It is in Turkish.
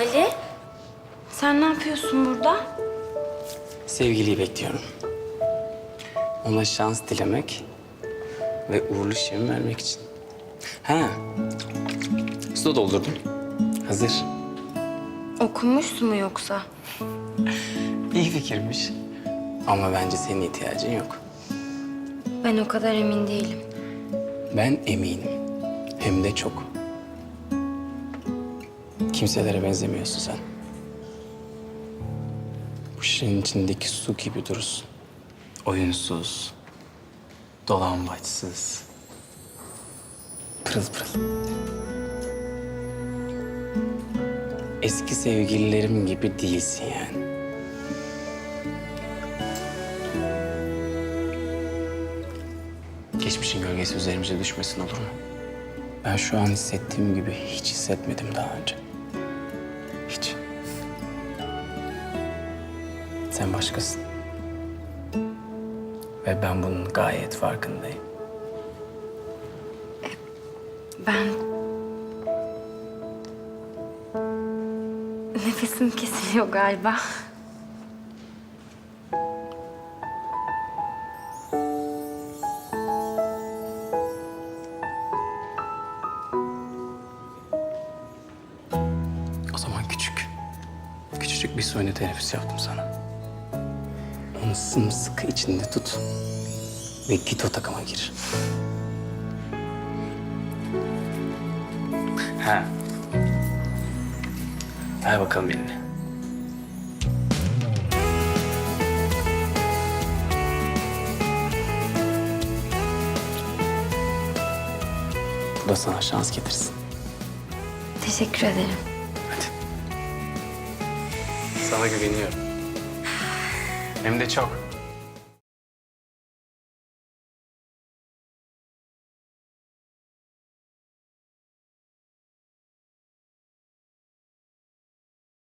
Ali, sen ne yapıyorsun burada? Sevgiliyi bekliyorum. Ona şans dilemek ve uğurlu şirin vermek için. Ha, su da doldurdum. Hazır. Okumuşsun mu yoksa? İyi fikirmiş. Ama bence senin ihtiyacın yok. Ben o kadar emin değilim. Ben eminim. Hem de çok. Kimselere benzemiyorsun sen. Bu şişenin içindeki su gibi durursun. Oyunsuz, dolambaçsız, pırıl pırıl. Eski sevgililerim gibi değilsin yani. Geçmişin gölgesi üzerimize düşmesin olur mu? Ben şu an hissettiğim gibi hiç hissetmedim daha önce. Hiç. Sen başkasın. Ve ben bunun gayet farkındayım. Ben... Nefesim kesiliyor galiba. Küçücük bir suni teneffüs yaptım sana. Onu sımsıkı içinde tut ve git o takıma gir. Ha. Ver bakalım elini. Bu da sana şans getirsin. Teşekkür ederim. Sana güveniyorum. Hem de çok.